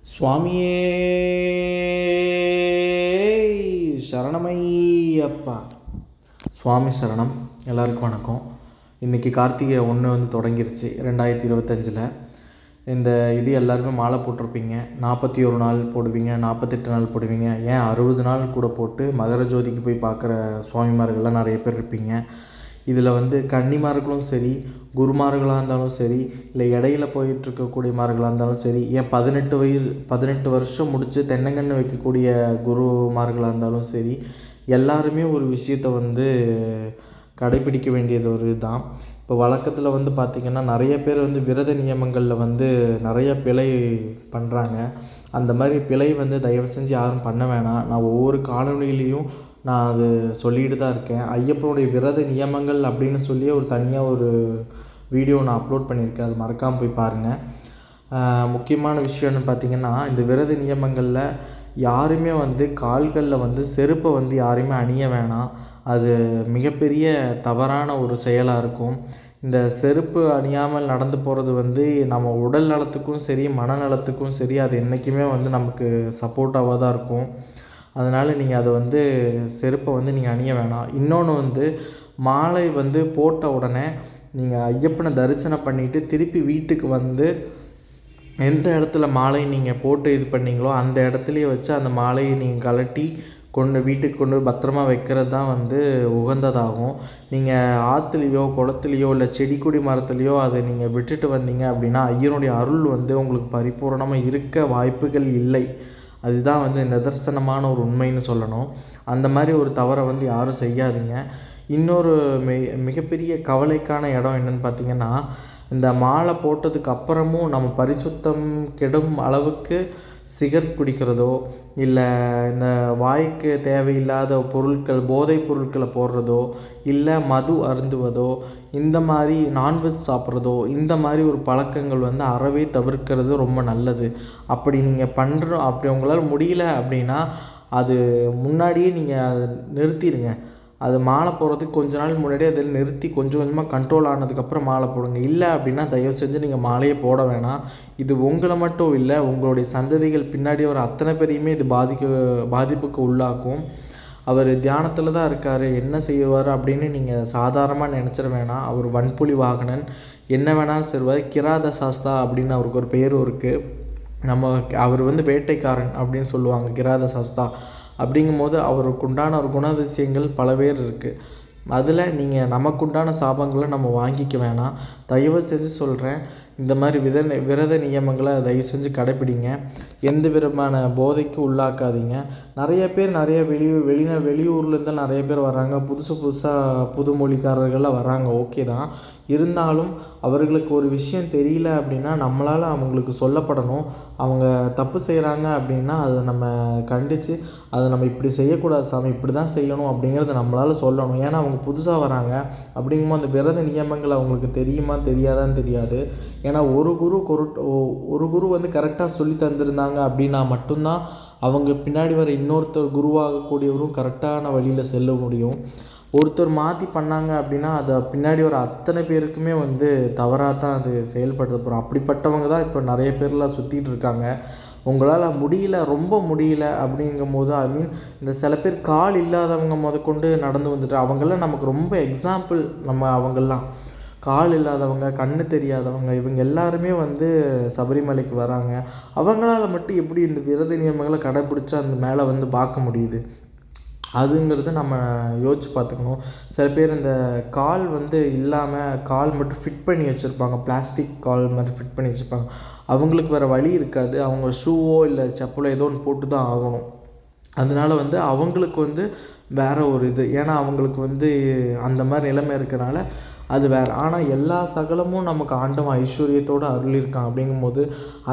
சுவாமியே சரணமையப்பா. சுவாமி சரணம். எல்லாருக்கும் வணக்கம். இன்றைக்கி கார்த்திகை ஒன்று வந்து தொடங்கிருச்சு ரெண்டாயிரத்தி இருபத்தஞ்சில். இந்த இது எல்லாருமே மாலை போட்டிருப்பீங்க. நாற்பத்தி ஒரு நாள் போடுவீங்க நாற்பத்தெட்டு நாள் போடுவீங்க. ஏன் அறுபது நாள் கூட போட்டு மகர ஜோதிக்கு போய் பார்க்குற சுவாமிமார்கள்லாம் நிறைய பேர் இருப்பீங்க. இதில் வந்து கன்னிமார்களும் சரி குருமார்களாக இருந்தாலும் சரி இல்லை இடையில போயிட்டுருக்கக்கூடிய மார்களாக இருந்தாலும் சரி ஏன் பதினெட்டு வயிறு பதினெட்டு வருஷம் முடித்து தென்னங்கன்று வைக்கக்கூடிய குருமார்களாக இருந்தாலும் சரி எல்லாருமே ஒரு விஷயத்தை வந்து கடைப்பிடிக்க வேண்டியது ஒரு இதுதான். இப்போ வழக்கத்தில் வந்து பார்த்திங்கன்னா நிறைய பேர் வந்து விரத நியமங்களில் வந்து நிறைய பிழை பண்ணுறாங்க அந்த மாதிரி பிழை வந்து தயவு செஞ்சு யாரும் பண்ண வேணாம். நான் ஒவ்வொரு காலநிலையிலையும் நான் அது சொல்லிகிட்டு தான் இருக்கேன். ஐயப்பனுடைய விரத நியமங்கள் அப்படின்னு சொல்லி ஒரு தனியாக ஒரு வீடியோ நான் அப்லோட் பண்ணியிருக்கேன். அது மறக்காமல் போய் பாருங்கள் முக்கியமான விஷயம்னு பார்த்திங்கன்னா இந்த விரத நியமங்களில் யாருமே வந்து கால்களில் வந்து செருப்பை வந்து யாருமே அணிய வேணாம். அது மிகப்பெரிய தவறான ஒரு செயலாக இருக்கும். இந்த செருப்பு அணியாமல் நடந்து போகிறது வந்து நம்ம உடல் நலத்துக்கும் சரி மனநலத்துக்கும் சரி அது என்றைக்குமே வந்து நமக்கு சப்போர்ட்டாக தான் இருக்கும். அதனால் நீங்கள் அதை வந்து செருப்பை வந்து நீங்கள் அணிய வேணாம். இன்னொன்று வந்து மாலை வந்து போட்ட உடனே நீங்கள் ஐயப்பனை தரிசனம் பண்ணிவிட்டு திருப்பி வீட்டுக்கு வந்து எந்த இடத்துல மாலை நீங்கள் போட்டு இது பண்ணீங்களோ அந்த இடத்துலையே வச்சு அந்த மாலையை நீங்கள் கழட்டி கொண்டு வீட்டுக்கு கொண்டு போய் பத்திரமா வைக்கிறது தான் வந்து உகந்ததாகும். நீங்கள் ஆற்றுலையோ குளத்துலையோ இல்லை செடி கொடி மரத்துலையோ அதை நீங்கள் விட்டுட்டு வந்தீங்க அப்படின்னா ஐயனுடைய அருள் வந்து உங்களுக்கு பரிபூரணமாக இருக்க வாய்ப்புகள் இல்லை. அதுதான் வந்து நிதர்சனமான ஒரு உண்மைன்னு சொல்லணும். அந்த மாதிரி ஒரு தவறை வந்து யாரும் செய்யாதீங்க. இன்னொரு மி மிகப்பெரிய கவலைக்கான இடம் என்னென்னு பார்த்தீங்கன்னா இந்த மாலை போட்டதுக்கு அப்புறமும் நம்ம பரிசுத்தம் கெடும் அளவுக்கு சிகரெட் குடிக்கிறதோ இல்லை இந்த வாய்க்கு தேவையில்லாத பொருட்கள் போதைப் பொருட்களை போடுறதோ இல்லை மது அருந்துவதோ இந்த மாதிரி நான்வெஜ் சாப்பிட்றதோ இந்த மாதிரி ஒரு பழக்கங்கள் வந்து அறவே தவிர்க்கிறது ரொம்ப நல்லது. அப்படி நீங்கள் பண்ணுற அப்படி உங்களால் முடியல அப்படின்னா அது முன்னாடியே நீங்கள் அதை நிறுத்திடுங்க. அது மாலை போடுறதுக்கு கொஞ்ச நாள் முன்னாடியே அதில் நிறுத்தி கொஞ்சம் கொஞ்சமாக கண்ட்ரோல் ஆனதுக்கப்புறம் மாலை போடுங்க. இல்லை அப்படின்னா தயவு செஞ்சு நீங்கள் மாலையே போட வேணாம். இது உங்களை மட்டும் இல்லை உங்களுடைய சந்ததிகள் பின்னாடி வர அத்தனை பேரையுமே இது பாதிக்க பாதிப்புக்கு உள்ளாக்கும். அவர் தியானத்தில் தான் இருக்கார். என்ன செய்வார் அப்படின்னு நீங்கள் சாதாரணமாக நினச்சிட வேணாம். அவர் வன்புலி வாகனன். என்ன வேணாலும் செய்வார். கிராத சாஸ்தா அப்படின்னு அவருக்கு ஒரு பேரும் இருக்குது நம்ம அவர் வந்து வேட்டைக்காரன் அப்படின்னு சொல்லுவாங்க. கிராத சாஸ்தா அப்படிங்கும்போது அவருக்கு உண்டான ஒரு குணாதிசயங்கள் பல பேர் இருக்குது அதில் நீங்கள் நமக்குண்டான சாபங்களை நம்ம வாங்கிக்க வேணாம். தயவு செஞ்சு சொல்கிறேன் இந்த மாதிரி வித விரத நியமங்களை தயவு செஞ்சு கடைப்பிடிங்க. எந்த விதமான போதைக்கு உள்ளாக்காதீங்க. நிறைய பேர் நிறைய வெளி வெளி வெளியூர்லேருந்து நிறைய பேர் வராங்க புதுசு புதுசாக புது வராங்க ஓகே தான். இருந்தாலும் அவர்களுக்கு ஒரு விஷயம் தெரியல அப்படின்னா நம்மளால் அவங்களுக்கு சொல்லப்படணும். அவங்க தப்பு செய்கிறாங்க அப்படின்னா அதை நம்ம கண்டித்து அதை நம்ம இப்படி செய்யக்கூடாது சாமி இப்படி தான் செய்யணும் அப்படிங்கிறத நம்மளால் சொல்லணும். ஏன்னா அவங்க புதுசாக வராங்க அப்படிங்கும்போது அந்த விரத நியமங்கள் அவங்களுக்கு தெரியுமா தெரியாதான்னு தெரியாது. ஏன்னா ஒரு குரு ஒரு குரு வந்து கரெக்டாக சொல்லி தந்திருந்தாங்க அப்படின்னா மட்டும்தான் அவங்க பின்னாடி வர இன்னொருத்தர் குருவாகக்கூடியவரும் கரெக்டான வழியில் செல்ல முடியும். ஒருத்தர் மாற்றி பண்ணாங்க அப்படின்னா அதை பின்னாடி வர அத்தனை பேருக்குமே வந்து தவறாக தான் அது செயல்படுத்த போகிறோம் அப்படிப்பட்டவங்க தான் இப்போ நிறைய பேர்லாம் சுற்றிட்டு இருக்காங்க. உங்களால் முடியல ரொம்ப முடியல அப்படிங்கும் போது ஐ மீன் இந்த சில பேர் கால் இல்லாதவங்க முதற்கொண்டு நடந்து வந்துட்டு அவங்களாம் நமக்கு ரொம்ப எக்ஸாம்பிள் நம்ம அவங்கெல்லாம். கால் இல்லாதவங்க கண்ணு தெரியாதவங்க இவங்க எல்லாருமே வந்து சபரிமலைக்கு வராங்க. அவங்களால மட்டும் எப்படி இந்த விரத நியமங்களை கடைப்பிடிச்சி அந்த மேலே வந்து பார்க்க முடியுது? அதுங்கிறத நம்ம யோசிச்சு பார்த்துக்கணும். சில பேர் இந்த கால் வந்து இல்லாமல் கால் மட்டும் ஃபிட் பண்ணி வச்சுருப்பாங்க. பிளாஸ்டிக் கால் மாதிரி ஃபிட் பண்ணி வச்சுருப்பாங்க. அவங்களுக்கு வேறு வழி இருக்காது. அவங்க ஷூவோ இல்லை செப்பலோ ஏதோ ஒன்று போட்டு தான் ஆகணும். அதனால வந்து அவங்களுக்கு வந்து வேறு ஒரு இது. ஏன்னா அவங்களுக்கு வந்து அந்த மாதிரி நிலைமை இருக்கிறனால அது வேறு. ஆனால் எல்லா சகலமும் நமக்கு ஆண்டவன் ஐஸ்வர்யத்தோடு அருளியிருக்கான் அப்படிங்கும்போது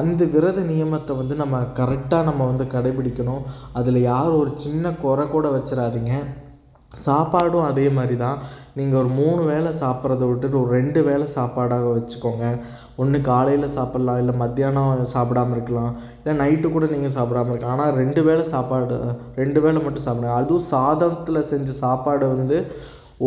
அந்த விரத நியமத்தை வந்து நம்ம கரெக்டாக நம்ம வந்து கடைபிடிக்கணும். அதில் யாரும் ஒரு சின்ன குறை கூட வச்சிடாதீங்க சாப்பாடும் அதே மாதிரி தான். நீங்கள் ஒரு மூணு வேளை சாப்பிட்றத விட்டுட்டு ஒரு ரெண்டு வேளை சாப்பாடாக வச்சுக்கோங்க. ஒன்று காலையில் சாப்பிட்லாம் இல்லை மத்தியானம் சாப்பிடாம இருக்கலாம் இல்லை நைட்டு கூட நீங்கள் சாப்பிடாம இருக்கலாம். ஆனால் ரெண்டு வேளை சாப்பாடு ரெண்டு வேளை மட்டும் சாப்பிடுங்க. அதுவும் சாதத்தில் செஞ்ச சாப்பாடு வந்து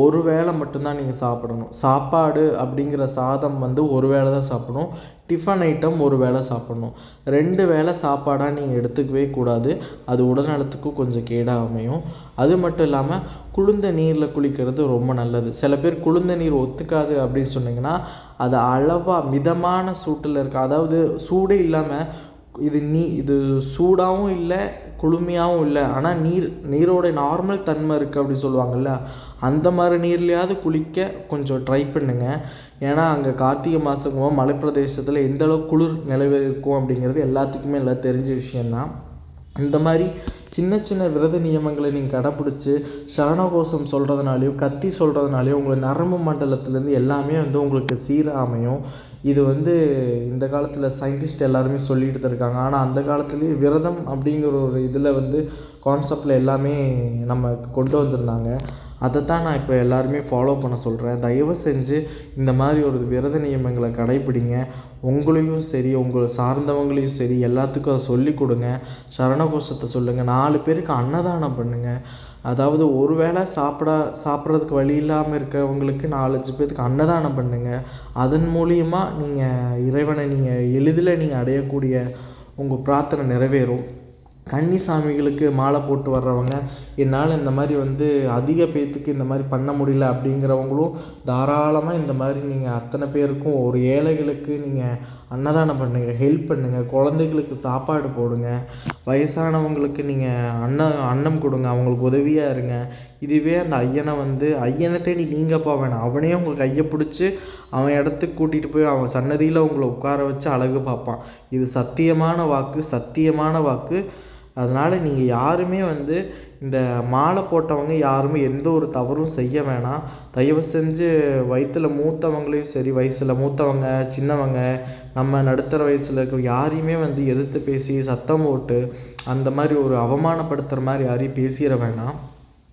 ஒரு வேளை மட்டும்தான் நீங்கள் சாப்பிடணும். சாப்பாடு அப்படிங்கிற சாதம் வந்து ஒரு வேளை தான் சாப்பிடணும். டிஃபன் ஐட்டம் ஒரு வேளை சாப்பிட்ணும். ரெண்டு வேளை சாப்பாடாக நீங்கள் எடுத்துக்கவே கூடாது. அது உடல்நலத்துக்கும் கொஞ்சம் கேடாக அமையும். அது மட்டும் இல்லாமல் குளிர்ந்த நீரில் குளிக்கிறது ரொம்ப நல்லது. சில பேர் குளிர்ந்த நீர் ஒத்துக்காது அப்படின்னு சொன்னிங்கன்னா அது அளவாக மிதமான சூட்டில் இருக்க அதாவது சூடே இல்லாமல் இது நீ இது சூடாகவும் இல்லை குளுமையாகவும் இல்லை. ஆனால் நீர் நீரோட நார்மல் தன்மை இருக்குது அப்படி சொல்லுவாங்கள்ல அந்த மாதிரி நீர்லையாவது குளிக்க கொஞ்சம் ட்ரை பண்ணுங்கள் ஏன்னா அங்கே கார்த்திகை மாதங்கும்போது மலைப்பிரதேசத்தில் எந்த அளவுக்கு குளிர் நிலவி இருக்கும் அப்படிங்கிறது எல்லாத்துக்குமே எல்லாம் தெரிஞ்ச விஷயந்தான் இந்த மாதிரி சின்ன சின்ன விரத நியமங்களை நீங்கள் கடைப்பிடிச்சி சரணகோஷம் சொல்கிறதுனாலையும் கத்தி சொல்கிறதுனாலையும் உங்களை நரம்பு மண்டலத்துலேருந்து எல்லாமே வந்து உங்களுக்கு சீராக அமையும் இது வந்து இந்த காலத்தில் சயின்டிஸ்ட் எல்லாருமே சொல்லிட்டு தான் இருக்காங்க. ஆனால் அந்த காலத்துலேயே விரதம் அப்படிங்கிற ஒரு இதில் வந்து கான்செப்டில் எல்லாமே நம்ம கொண்டு வந்திருந்தாங்க. அதை தான் நான் இப்போ எல்லாருமே ஃபாலோ பண்ண சொல்கிறேன் தயவு செஞ்சு இந்த மாதிரி ஒரு விரத நியமங்களை கடைப்பிடிங்க. உங்களையும் சரி உங்களை சார்ந்தவங்களையும் சரி எல்லாத்துக்கும் அதை சொல்லிக் கொடுங்க. சரணகோஷத்தை சொல்லுங்கள் நாலு பேருக்கு அன்னதானம் பண்ணுங்கள் அதாவது ஒரு வேளை சாப்பிட சாப்பிட்றதுக்கு வழி இல்லாமல் இருக்கிறவங்களுக்கு நாலஞ்சு பேர்த்துக்கு அன்னதானம் பண்ணுங்கள் அதன் மூலியமாக நீங்கள் இறைவனை நீங்கள் எளிதில் நீங்கள் அடையக்கூடிய உங்கள் பிரார்த்தனை நிறைவேறும். கன்னி சாமிகளுக்கு மாலை போட்டு வர்றவங்க என்னால் இந்த மாதிரி வந்து அதிக பேர்த்துக்கு இந்த மாதிரி பண்ண முடியல அப்படிங்கிறவங்களும் தாராளமாக இந்த மாதிரி நீங்கள் அத்தனை பேருக்கும் ஒரு ஏழைகளுக்கு நீங்கள் அன்னதானம் பண்ணுங்கள் ஹெல்ப் பண்ணுங்கள் குழந்தைகளுக்கு சாப்பாடு போடுங்க வயசானவங்களுக்கு நீங்கள் அன்னம் அன்னம் கொடுங்க அவங்களுக்கு உதவியாக இருங்க. இதுவே அந்த ஐயனை வந்து ஐயனை தேடி நீங்கள் போக வேணாம். அவனே உங்கள் கையை பிடிச்சி அவன் இடத்துக்கு கூட்டிகிட்டு போய் அவன் சன்னதியில் உங்களை உட்கார வச்சு அழகு பார்ப்பான். இது சத்தியமான வாக்கு சத்தியமான வாக்கு. அதனால் நீங்கள் யாருமே வந்து இந்த மாலை போட்டவங்க யாருமே எந்த ஒரு தவறும் செய்ய வேணாம். தயவு செஞ்சு வயிற்றில் மூத்தவங்களையும் சரி வயசில் மூத்தவங்க சின்னவங்க நம்ம நடுத்தர வயசில் இருக்க யாரையுமே வந்து எதிர்த்து பேசி சத்தம் போட்டு அந்த மாதிரி ஒரு அவமானப்படுத்துகிற மாதிரி யாரையும் பேசிட வேணாம்.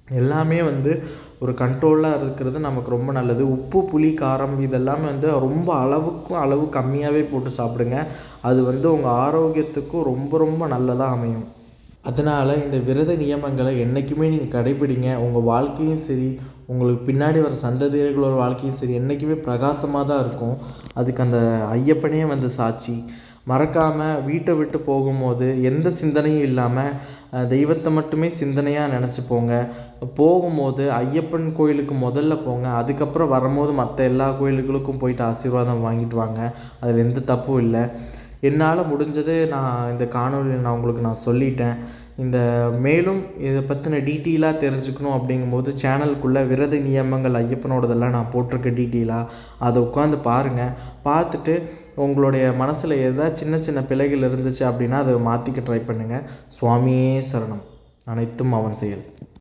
எல்லாமே வந்து ஒரு கண்ட்ரோலாக இருக்கிறது நமக்கு ரொம்ப நல்லது. உப்பு புளி காரம் இதெல்லாமே வந்து ரொம்ப அளவுக்கும் அளவு கம்மியாகவே போட்டு சாப்பிடுங்க. அது வந்து உங்கள் ஆரோக்கியத்துக்கும் ரொம்ப ரொம்ப நல்லதாக அமையும். அதனால் இந்த விரத நியமங்களை என்றைக்குமே நீங்கள் கடைப்பிடிங்க. உங்கள் வாழ்க்கையும் சரி உங்களுக்கு பின்னாடி வர சந்ததியர்களோட வாழ்க்கையும் சரி என்றைக்குமே பிரகாசமாக தான் இருக்கும். அதுக்கு அந்த ஐயப்பனே வந்து சாட்சி. மறக்காமல் வீட்டை விட்டு போகும்போது எந்த சிந்தனையும் இல்லாமல் தெய்வத்தை மட்டுமே சிந்தனையாக நினச்சி போங்க. போகும்போது ஐயப்பன் கோயிலுக்கு முதல்ல போங்க. அதுக்கப்புறம் வரும்போது மற்ற எல்லா கோயிலுகளுக்கும் போயிட்டு ஆசீர்வாதம் வாங்கிட்டு வாங்க. அதில் எந்த தப்பும் இல்லை. என்னால் முடிஞ்சது நான் இந்த காணொலியில் நான் உங்களுக்கு நான் சொல்லிட்டேன். இந்த மேலும் இதை பற்றின டீட்டெயிலாக தெரிஞ்சுக்கணும் அப்படிங்கும்போது சேனலுக்குள்ளே விரத நியமங்கள் ஐயப்பனோடதெல்லாம் நான் போட்டிருக்கேன் டீட்டெயிலாக அதை உட்காந்து பாருங்கள் பார்த்துட்டு உங்களுடைய மனசில் எதாவது சின்ன சின்ன பிழைகள் இருந்துச்சு அப்படின்னா அதை மாற்றிக்க ட்ரை பண்ணுங்கள் சுவாமியே சரணம். அனைத்தும் அவன் செயல்.